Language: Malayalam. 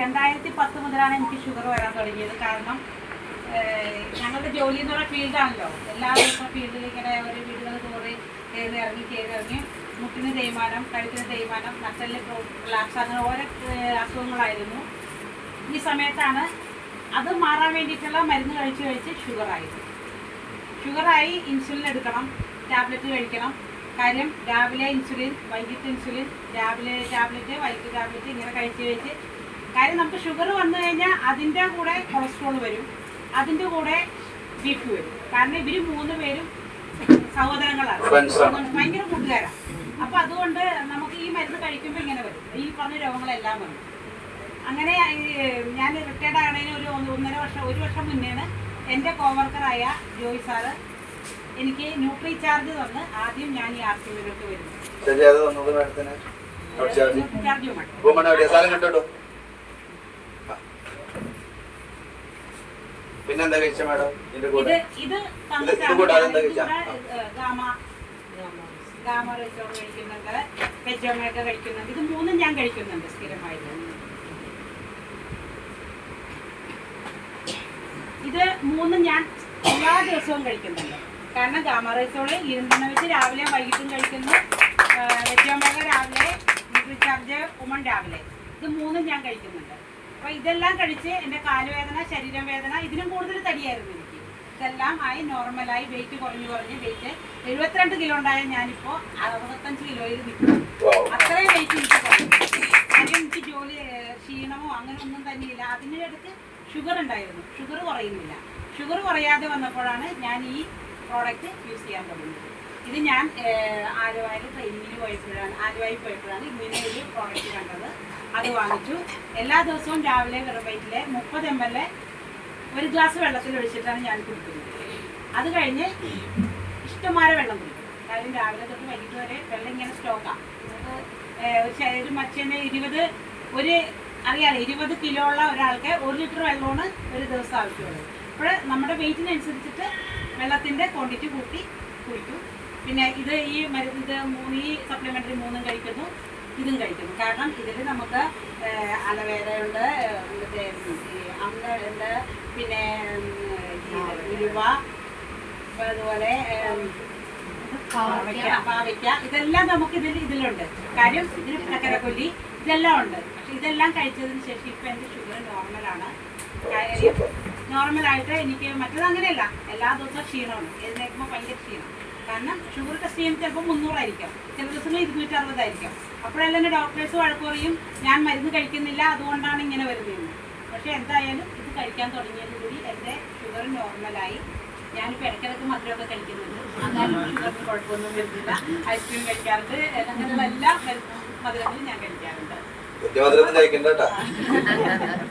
രണ്ടായിരത്തി പത്ത് മുതലാണ് എനിക്ക് ഷുഗർ വരാൻ തുടങ്ങിയത്. കാരണം ഞങ്ങളുടെ ജോലി എന്ന് പറയുന്ന ഫീൽഡാണല്ലോ. എല്ലാ ദിവസവും ഫീൽഡിൽ ഇങ്ങനെ ഒരു വീടുകൾ തോറി കയറി ഇറങ്ങി കയറി ഇറങ്ങി മുട്ടിന് തേയ്മാനം കഴുത്തിന് തേയ്മാനം നട്ടലിൽ റിലാക്സ് അങ്ങനെ ഓരോ അസുഖങ്ങളായിരുന്നു. ഈ സമയത്താണ് അത് മാറാൻ വേണ്ടിയിട്ടുള്ള മരുന്ന് കഴിച്ച് കഴിച്ച് ഷുഗറായി. ഷുഗറായി ഇൻസുലിൻ എടുക്കണം ടാബ്ലറ്റ് കഴിക്കണം. കാര്യം രാവിലെ ഇൻസുലിൻ വൈകിട്ട് ഇൻസുലിൻ രാവിലെ ടാബ്ലറ്റ് വൈകിട്ട് ടാബ്ലറ്റ് ഇങ്ങനെ കഴിച്ച് കഴിച്ച് കാര്യം നമുക്ക് ഷുഗർ വന്നു കഴിഞ്ഞാൽ അതിന്റെ കൂടെ കൊളസ്ട്രോൾ വരും. അതിന്റെ കൂടെ ബി പി വരും. കാരണം ഇവർ മൂന്ന് പേരും സഹോദരങ്ങളാണ്. ഭയങ്കര കൂട്ടുകാരാണ് അപ്പൊ അതുകൊണ്ട് നമുക്ക് ഈ മരുന്ന് കഴിക്കുമ്പോൾ ഇങ്ങനെ വരും. ഈ പറഞ്ഞ രോഗങ്ങളെല്ലാം വരും. അങ്ങനെ ഞാൻ റിട്ടയർഡ് ആണതിന് ഒരു ഒന്നര വർഷം ഒരു വർഷം മുന്നേണ് എന്റെ കോവർക്കറായ ജോയ് സാറ് എനിക്ക് ന്യൂട്രി ചാർജ് തന്ന് ആദ്യം ഞാൻ ഈ ആർസിയിലോട്ട് വരുന്നു ന്യൂട്രി ചാർജ് പിന്നെന്താ കഴിച്ച മാഡം? ഇതിന്റെ ഇത് കൂടെ ഇത് ഇത് കൂടാതെ എന്താ കഴിച്ചാ? ഗാമ ഗാമ റെച്ചോൺ കഴിക്കുന്നുണ്ട്. വെജോമേക്ക കഴിക്കുന്നുണ്ട്. ഇത് മൂന്നും ഞാൻ കഴിക്കുന്നുണ്ട് സ്ഥിരമായിട്ട്. ഇത് മൂന്നും ഞാൻ എല്ലാ ദിവസവും കഴിക്കുന്നുണ്ട്. കാരണം ഗാമ റൈസോൾ ഇരുന്നെണ്ണ വെച്ച് രാവിലെ വൈകിട്ടും കഴിക്കുന്നു. വെജോമേക്ക രാവിലെ റീചാർജ് ഉമൺ രാവിലെ. ഇത് മൂന്നും ഞാൻ കഴിക്കുന്നുണ്ട്. അപ്പോൾ ഇതെല്ലാം കഴിച്ച് എന്റെ കാലുവേദന ശരീരവേദന ഇതിനും കൂടുതൽ തടിയായിരുന്നു എനിക്ക്. ഇതെല്ലാം ആയി നോർമലായി വെയിറ്റ് കുറഞ്ഞു കുറഞ്ഞ് വെയിറ്റ് എഴുപത്തിരണ്ട് കിലോ ഉണ്ടായ ഞാനിപ്പോൾ അറുപത്തഞ്ച് കിലോയിൽ നിൽക്കും. അത്രയും വെയിറ്റ് എനിക്ക് കുറഞ്ഞു കാര്യം എനിക്ക് ജോലി ക്ഷീണമോ അങ്ങനെ ഒന്നും തന്നെയില്ല. അതിന്റെ അടുത്ത് ഷുഗർ ഉണ്ടായിരുന്നു. ഷുഗർ കുറയുന്നില്ല. ഷുഗർ കുറയാതെ വന്നപ്പോഴാണ് ഞാൻ ഈ പ്രോഡക്റ്റ് യൂസ് ചെയ്യാൻ തുടങ്ങിയത്. ഇത് ഞാൻ ആലുവയിൽ ട്രെയിനിങ്ങിന് പോയപ്പോഴാണ് ആലുവയിൽ പോയപ്പോഴാണ് ഇങ്ങനെ ഒരു പ്രോഡക്റ്റ് കണ്ടത്. അത് വാങ്ങിച്ചു. എല്ലാ ദിവസവും രാവിലെ വെറും വയറ്റിലെ മുപ്പത് എം എൽ ഒരു ഗ്ലാസ് വെള്ളത്തിൽ ഒഴിച്ചിട്ടാണ് ഞാൻ കുടിക്കുന്നത്. അത് കഴിഞ്ഞ് ഇഷ്ടംമാരെ വെള്ളം കുടിക്കും. കാര്യം രാവിലെ തൊട്ട് വൈകിട്ട് വരെ വെള്ളം ഇങ്ങനെ സ്റ്റോക്കാണ് നമുക്ക് ഒരു മനുഷ്യന് ഇരുപത് ഒരു അറിയാലോ ഇരുപത് കിലോ ഉള്ള ഒരാൾക്ക് ഒരു ലിറ്റർ വെള്ളമാണ് ഒരു ദിവസം ആവശ്യമുള്ളത്. അപ്പോൾ നമ്മുടെ വെയിറ്റിനനുസരിച്ചിട്ട് വെള്ളത്തിന്റെ ക്വാണ്ടിറ്റി കൂട്ടി കുടിക്കും. പിന്നെ ഇത് ഈ മരുന്ന് ഇത് മൂന്ന് ഈ സപ്ലിമെന്ററി മൂന്നും കഴിക്കുന്നു ഇതും കഴിക്കുന്നു. കാരണം ഇതിൽ നമുക്ക് അലവേദയുണ്ട് അലവേരയുണ്ട് മറ്റേ അമ്ലുണ്ട് പിന്നെ ഇപ്പൊ അതുപോലെ പാവയ്ക്ക. ഇതെല്ലാം നമുക്ക് ഇതിൽ ഇതിലുണ്ട്. കാര്യം ഇതിൽ ചക്കരക്കൊല്ലി ഇതെല്ലാം ഉണ്ട്. പക്ഷെ ഇതെല്ലാം കഴിച്ചതിന് ശേഷം ഇപ്പം എന്റെ ഷുഗർ നോർമലാണ് കാര്യം നോർമലായിട്ട് എനിക്ക് മറ്റത് അങ്ങനെയല്ല. എല്ലാ ദിവസവും ക്ഷീണമാണ്. എഴുന്നേൽക്കുമ്പോൾ ഭയങ്കര ക്ഷീണം. കാരണം ഷുഗർ ടെസ്റ്റ് ചെയ്യുമ്പോൾ ചിലപ്പോൾ മുന്നൂറായിരിക്കും. ചില ദിവസങ്ങൾ ഇരുന്നൂറ്റി അറുപതായിരിക്കും അപ്പോഴെല്ലാം എന്റെ ഡോക്ടേഴ്സ് വഴക്ക് പറയും ഞാൻ മരുന്ന് കഴിക്കുന്നില്ല അതുകൊണ്ടാണ് ഇങ്ങനെ വരുന്നതെന്ന്. പക്ഷേ എന്തായാലും ഇത് കഴിക്കാൻ തുടങ്ങിയതോടുകൂടി എന്റെ ഷുഗർ നോർമലായി ഞാനിപ്പോൾ ഇടയ്ക്കിടയ്ക്ക് മധുരമൊക്കെ കഴിക്കുന്നുണ്ട്. എന്നാലും ഷുഗറിന് കുഴപ്പമൊന്നും വരുന്നില്ല. ഐസ്ക്രീം കഴിക്കാറുണ്ട്. അങ്ങനെയുള്ള എല്ലാ മധുരങ്ങളും ഞാൻ കഴിക്കാറുണ്ട്.